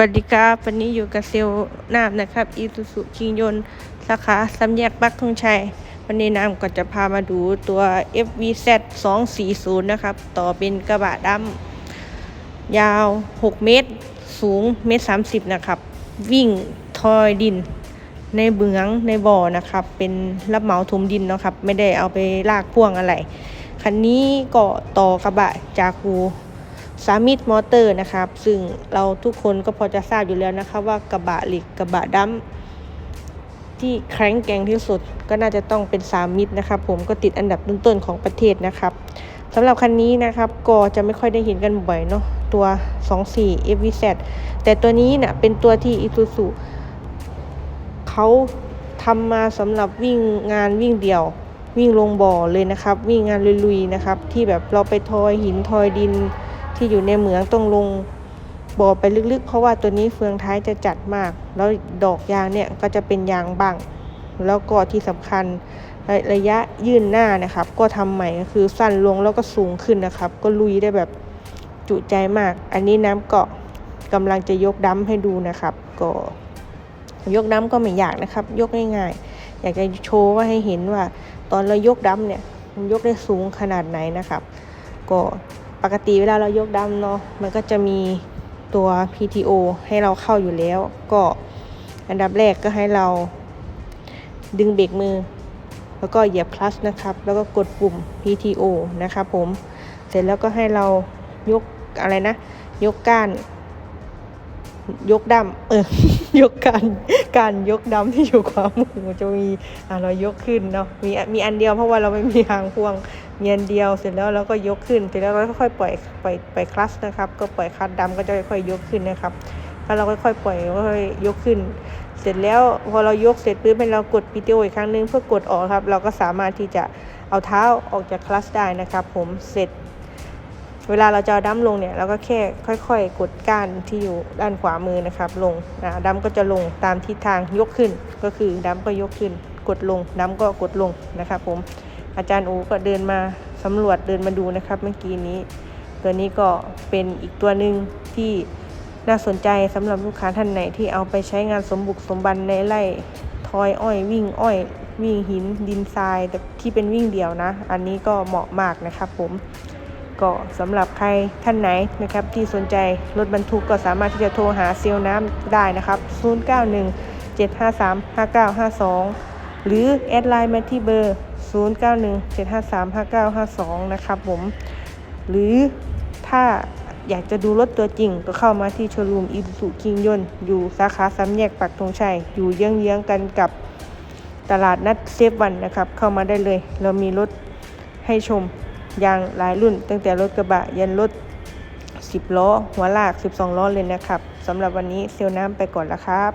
วัสดีครับวันนี้อยู่กับเซลน้ำนะครับอีซูซุคิงยนสาขาสำแยกปักธงชัย วันนี้น้ำก็จะพามาดูตัว FVZ 240 นะครับ ต่อเป็นกระบะดำยาว 6 เมตร สูงเมตร30 นะครับ วิ่งทอยดิน ในเบืองในบ่อนะครับ เป็นรับเหมาถมดินนะครับ ไม่ได้เอาไปลากพ่วงอะไร คันนี้ก็ต่อกระบะจากู สามิดมอเตอร์นะครับ ซึ่งเราทุกคนก็พอจะทราบอยู่แล้วนะครับว่ากระบะเหล็กกระบะดัมที่แข็งแกร่งที่สุดก็น่าจะต้องเป็นสามิดนะครับผมก็ติดอันดับต้นๆของประเทศนะครับสำหรับคันนี้นะครับก็จะไม่ค่อยได้เห็นกันบ่อยเนาะตัว 24 FVZ แต่ตัวนี้เนะ่ยเป็นตัวที่ Isuzu เขาทำมาสำหรับวิ่งงานวิ่งเดี่ยววิ่งลงบ่อเลยนะครับ วิ่งงานลุยๆนะครับ ที่แบบเราไปทอยหินทอยดิน ที่อยู่ในเหมืองต้องลงบ่อไปลึกๆ เพราะว่าตัวนี้เฟืองท้ายจะจัดมาก แล้วดอกยางเนี่ยก็จะเป็นยางบังแล้วก็ที่สำคัญระระยะยื่นหน้านะครับ ก็ทำใหม่ก็คือสั้นลงแล้วก็สูงขึ้นนะครับ ก็ลุยได้แบบจุใจมาก อันนี้น้ำเกาะกำลังจะยกดั้มให้ดูนะครับ ก็ ยกดั้มก็ไม่ยากนะครับ ยกง่ายๆอยากจะโชว์ว่าให้เห็นว่า ตอนเรายกดั้มเนี่ยมันยกได้สูงขนาดไหนนะครับ ก็ ปกติเวลาเรายกดัมเนาะมันก็จะมีตัว PTO ให้เราเข้าอยู่แล้ว ก็อันดับแรกก็ให้เราดึงเบรกมือ แล้วก็เหยียบคลัชนะครับ แล้วก็กดปุ่ม PTO นะครับผม เสร็จแล้วก็ให้เรายกอะไรนะ ยกก้าน ยกดำเออยกการการยกดำที่อยู่ขวามือจะมีอ่าเรายกขึ้นเนาะมีมีอันเดียวเพราะว่าเราไม่มีทางพ่วงมีอันเดียวเสร็จแล้วเราก็ยกขึ้นเสร็จแล้วเราค่อยปล่อยปล่อยปล่อยคลัตช์นะครับ ก็ปล่อยคลัตช์ดำก็จะค่อยๆยกขึ้นนะครับแล้วเราก็ค่อยๆปล่อยค่อยๆยกขึ้น เสร็จแล้วพอเรายกเสร็จปุ๊บให้เรากดปีเตอีกครั้งหนึงเพื่อกดออกครับ เราก็สามารถที่จะเอาเท้าออกจากคลัตช์ได้นะครับ ผมเสร็จ เวลาเราจะเอาดั้มลงเนี่ยเราก็แค่ค่อย ๆ กดก้านที่อยู่ด้านขวามือนะครับ ลงนะดั้มก็จะลงตามทิศทางยกขึ้น ก็คือดั้มก็ยกขึ้น กดลงดั้มก็กดลงนะครับ ผมอาจารย์อูก็เดินมาสำรวจเดินมาดูนะครับ เมื่อกี้นี้ ตัวนี้ก็เป็นอีกตัวหนึ่งที่น่าสนใจสำหรับลูกค้าท่านไหนที่เอาไปใช้งานสมบุกสมบันในไร่ทอยอ้อยวิ่งอ้อยวิ่งหินดินทรายแต่ที่เป็นวิ่งเดี่ยวนะ อันนี้ก็เหมาะมากนะครับผม ก็สำหรับใครท่านไหนนะครับที่สนใจรถบรรทุกก็สามารถที่จะโทรหาเซลน้ำได้นะครับ 091 753 5952 หรือแอดไลน์มาที่เบอร์ 091 753 5952 นะครับผม หรือถ้าอยากจะดูรถตัวจริงก็เข้ามาที่โชว์รูมอีสุคิงยนอยู่สาขาสามแยกปักธงชัย อยู่เยื้องๆกันกับตลาดนัดเซฟวันนะครับ เข้ามาได้เลย เรามีรถให้ชม ยางหลายรุ่น ตั้งแต่รถกระบะยันรถ 10 ล้อ หัวลาก 12 ล้อเลยนะครับสำหรับวันนี้เซลน้ำไปก่อนละครับ